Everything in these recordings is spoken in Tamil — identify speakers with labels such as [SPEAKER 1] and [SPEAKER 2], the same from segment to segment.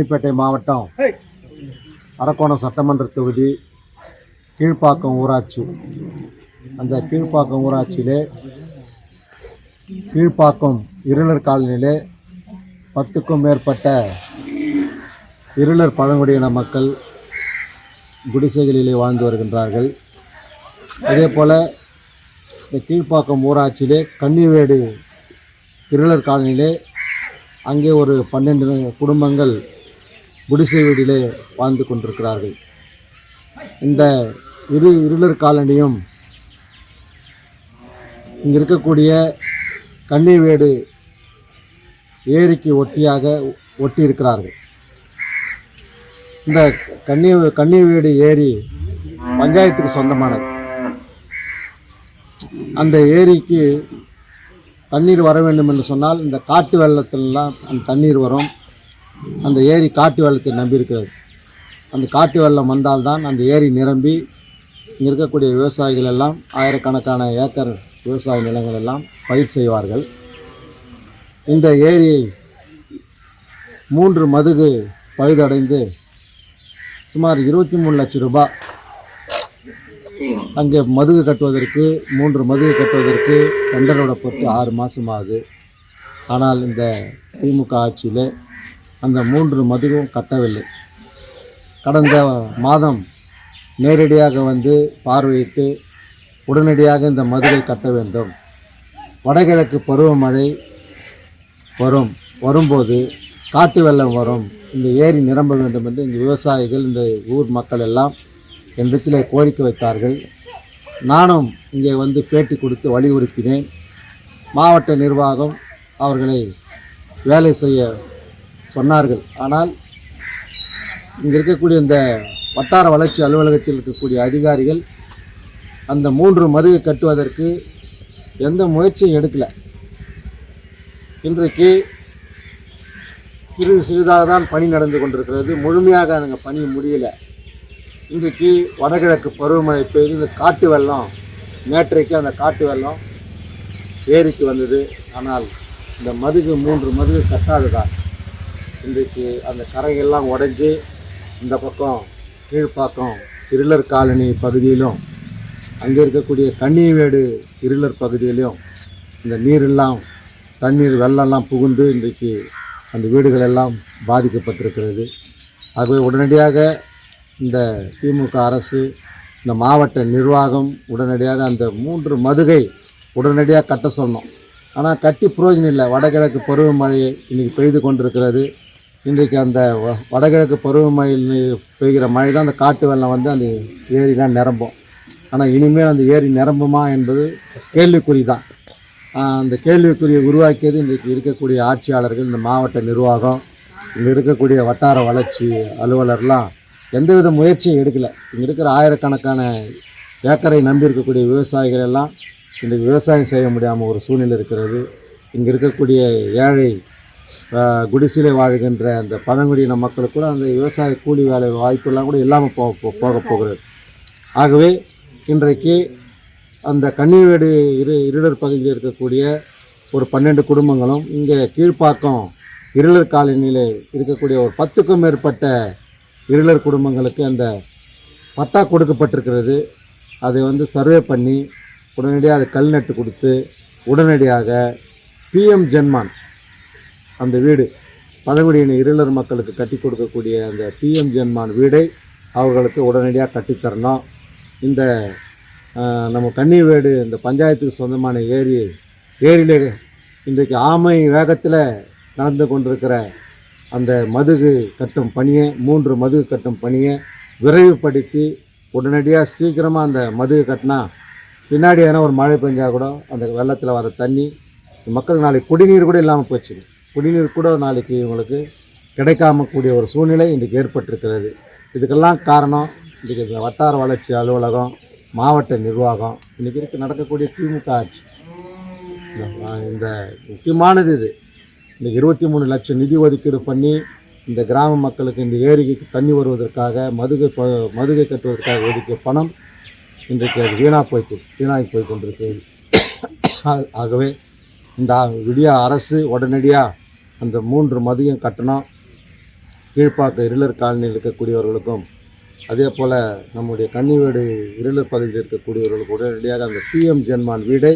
[SPEAKER 1] ராணிப்பேட்டை மாவட்டம் அரக்கோணம் சட்டமன்ற தொகுதி கீழ்ப்பாக்கம் ஊராட்சி. அந்த கீழ்ப்பாக்கம் ஊராட்சியிலே கீழ்ப்பாக்கம் இருளர் காலனியிலே பத்துக்கும் மேற்பட்ட இருளர் பழங்குடியின மக்கள் குடிசைகளிலே வாழ்ந்து வருகின்றார்கள். அதே போல் இந்த கீழ்ப்பாக்கம் ஊராட்சியிலே கன்னிவேடு இருளர் காலனியிலே அங்கே ஒரு பன்னெண்டு குடும்பங்கள் குடிசை வீடிலே வாழ்ந்து கொண்டிருக்கிறார்கள். இந்த இரு இருளர் காலனியும் இங்கே இருக்கக்கூடிய கன்னிவேடு ஏரிக்கு ஒட்டியாக ஒட்டி இருக்கிறார்கள் இந்த கன்னி கன்னிவேடு ஏரி பஞ்சாயத்துக்கு சொந்தமானது. அந்த ஏரிக்கு தண்ணீர் வர வேண்டும் என்று சொன்னால் இந்த காட்டு வெள்ளத்திலலாம் அந்த தண்ணீர் வரும். அந்த ஏரி காட்டு வெள்ளத்தை நம்பியிருக்கிறது அந்த காட்டு வெள்ளம் வந்தால்தான் அந்த ஏரி நிரம்பி இங்கே இருக்கக்கூடிய விவசாயிகள் எல்லாம் ஆயிரக்கணக்கான ஏக்கர் விவசாய நிலங்கள் எல்லாம் பயிர் செய்வார்கள். இந்த ஏரியை மூன்று மதுகு பழுதடைந்து சுமார் இருபத்தி மூணு லட்சம் ரூபாய் அங்கே மதுகு கட்டுவதற்கு மூன்று மதுகு கட்டுவதற்கு டெண்டர் விடப்பட்டு ஆறு மாதம் ஆகுது ஆனால் இந்த திமுக ஆட்சியில் அந்த மூன்று மதுவும் கட்டவில்லை. கடந்த மாதம் நேரடியாக வந்து பார்வையிட்டு உடனடியாக இந்த மதுரை கட்ட வேண்டும். வடகிழக்கு பருவமழை வரும் வரும்போது காட்டு வெள்ளம் வரும். இந்த ஏரி நிரம்ப வேண்டும் என்று இந்த விவசாயிகள் இந்த ஊர் மக்கள் எல்லாம் என்னிடத்தில் கோரிக்கை வைத்தார்கள். நானும் இங்கே வந்து பேட்டி கொடுத்து வலியுறுத்தினேன். மாவட்ட நிர்வாகம் அவர்களை வேலை செய்ய சொன்னார்கள். ஆனால் இங்கே இருக்கக்கூடிய இந்த வட்டார வளர்ச்சி அலுவலகத்தில் இருக்கக்கூடிய அதிகாரிகள் அந்த மூன்று மதுவை கட்டுவதற்கு எந்த முயற்சியும் எடுக்கலை. இன்றைக்கு சிறிது சிறிதாக தான் பணி நடந்து கொண்டிருக்கிறது. முழுமையாக அந்த பணி முடியலை. இன்றைக்கு வடகிழக்கு பருவமழை பெய்து இந்த காட்டு வெள்ளம் நேற்றைக்கு அந்த காட்டு வெள்ளம் ஏரிக்கு வந்தது. ஆனால் இந்த மதுகு மூன்று மதுகு கட்டாததால் இன்றைக்கு அந்த கரையெல்லாம் உடைஞ்சு இந்த பக்கம் கீழ்ப்பாக்கம் இருளர் காலனி பகுதியிலும் அங்கே இருக்கக்கூடிய கன்னிவேடு இருளர் பகுதியிலும் இந்த நீரெல்லாம் தண்ணீர் வெள்ளம்லாம் புகுந்து இன்றைக்கு அந்த வீடுகள் எல்லாம் பாதிக்கப்பட்டிருக்கிறது. ஆகவே உடனடியாக இந்த திமுக அரசு இந்த மாவட்ட நிர்வாகம் உடனடியாக அந்த மூன்று மதுகை உடனடியாக கட்ட சொன்னோம். ஆனால் கட்டி புரோஜனம் இல்லை. வடகிழக்கு பருவமழை இன்றைக்கி பெய்து கொண்டிருக்கிறது. இன்றைக்கு அந்த வ- வடகிழக்கு பருவமழையில் பெய்கிற மழை தான் அந்த காட்டு வெள்ளம் வந்து அந்த ஏரிலாம் நிரம்பும். ஆனால் இனிமேல் அந்த ஏரி நிரம்புமா என்பது கேள்விக்குறி தான். அந்த கேள்விக்குறியை உருவாக்கியது இன்றைக்கு இருக்கக்கூடிய ஆட்சியாளர்கள் இந்த மாவட்ட நிர்வாகம் இங்கே இருக்கக்கூடிய வட்டார வளர்ச்சி அலுவலர்லாம் எந்தவித முயற்சியும் எடுக்கலை. இங்கே இருக்கிற ஆயிரக்கணக்கான ஏக்கரை நம்பி இருக்கக்கூடிய விவசாயிகள் எல்லாம் இன்றைக்கு விவசாயம் செய்ய முடியாமல் ஒரு சூழ்நிலை இருக்கிறது. இங்கே இருக்கக்கூடிய ஏழை ஆஹ், குடிசையிலே வாழ்கின்ற அந்த பழங்குடியின மக்களுக்கு கூட அந்த விவசாய கூலி வேலை வாய்ப்பெல்லாம் கூட இல்லாமல் போக போக போகிறது. ஆகவே இன்றைக்கு அந்த கன்னிவேடு இரு இருளர் பகுதியில் இருக்கக்கூடிய ஒரு பன்னெண்டு குடும்பங்களும் இங்கே கீழ்ப்பாக்கம் இருளர் காலனியில் இருக்கக்கூடிய ஒரு பத்துக்கும் மேற்பட்ட இருளர் குடும்பங்களுக்கு அந்த பட்டா கொடுக்கப்பட்டிருக்கிறது. அதை வந்து சர்வே பண்ணி உடனடியாக அதை கல் நட்டு கொடுத்து உடனடியாக பிஎம் ஜென்மான் அந்த வீடு பழங்குடியின இருளர் மக்களுக்கு கட்டி கொடுக்கக்கூடிய அந்த பிஎம் ஜென்மான் வீடை அவர்களுக்கு உடனடியாக கட்டித்தரணும். இந்த நம்ம கண்ணீர் வீடு இந்த பஞ்சாயத்துக்கு சொந்தமான ஏரி ஏரியிலே இன்றைக்கு ஆமை வேகத்தில் நடந்து கொண்டிருக்கிற அந்த மதுகு கட்டும் பணியை மூன்று மதுகு கட்டும் பணியை விரைவுபடுத்தி உடனடியாக சீக்கிரமாக அந்த மதுகு கட்டினா பின்னாடி எதனா ஒரு மழை பெஞ்சால் கூட அந்த வெள்ளத்தில் வர தண்ணி மக்கள் நாளைக்கு குடிநீர் கூட இல்லாமல் போச்சு குடிநீர் கூட நாளைக்கு இவங்களுக்கு கிடைக்காம கூடிய ஒரு சூழ்நிலை இன்றைக்கு ஏற்பட்டிருக்கிறது. இதுக்கெல்லாம் காரணம் இன்றைக்கி இந்த வட்டார வளர்ச்சி அலுவலகம் மாவட்ட நிர்வாகம் இன்றைக்கி இருக்க நடக்கக்கூடிய திமுக ஆட்சி. இந்த- முக்கியமானது இது. இன்றைக்கி இருபத்தி மூணு லட்சம் நிதி ஒதுக்கீடு பண்ணி இந்த கிராம மக்களுக்கு இந்த ஏரிக்கு தண்ணி வருவதற்காக மதுகை ப- மதுகை கட்டுவதற்காக ஒதுக்கிய பணம் இன்றைக்கு அது வீணாக போய் வீணாகி போய் கொண்டிருக்கிறது. ஆகவே இந்த விடிய அரசு உடனடியாக அந்த மூன்று மதியம் கட்டணம் கீழ்ப்பாக்க இருளர் காலனியில் இருக்கக்கூடியவர்களுக்கும் அதே போல் நம்முடைய கன்னிவீடு இருளர் பகுதியில் இருக்கக்கூடியவர்களுக்கு உடனடியாக அந்த பிஎம் ஜென்மான் வீடை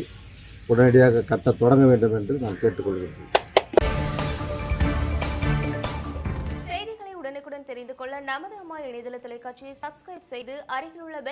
[SPEAKER 1] உடனடியாக கட்ட தொடங்க வேண்டும் என்று நான் கேட்டுக்கொள்கிறேன்
[SPEAKER 2] செய்திகளை உடனுக்குடன் தெரிந்து கொள்ள நமது அம்மா இணையதள தொலைக்காட்சியை சப்ஸ்கிரைப் செய்து அருகில் உள்ள பெல்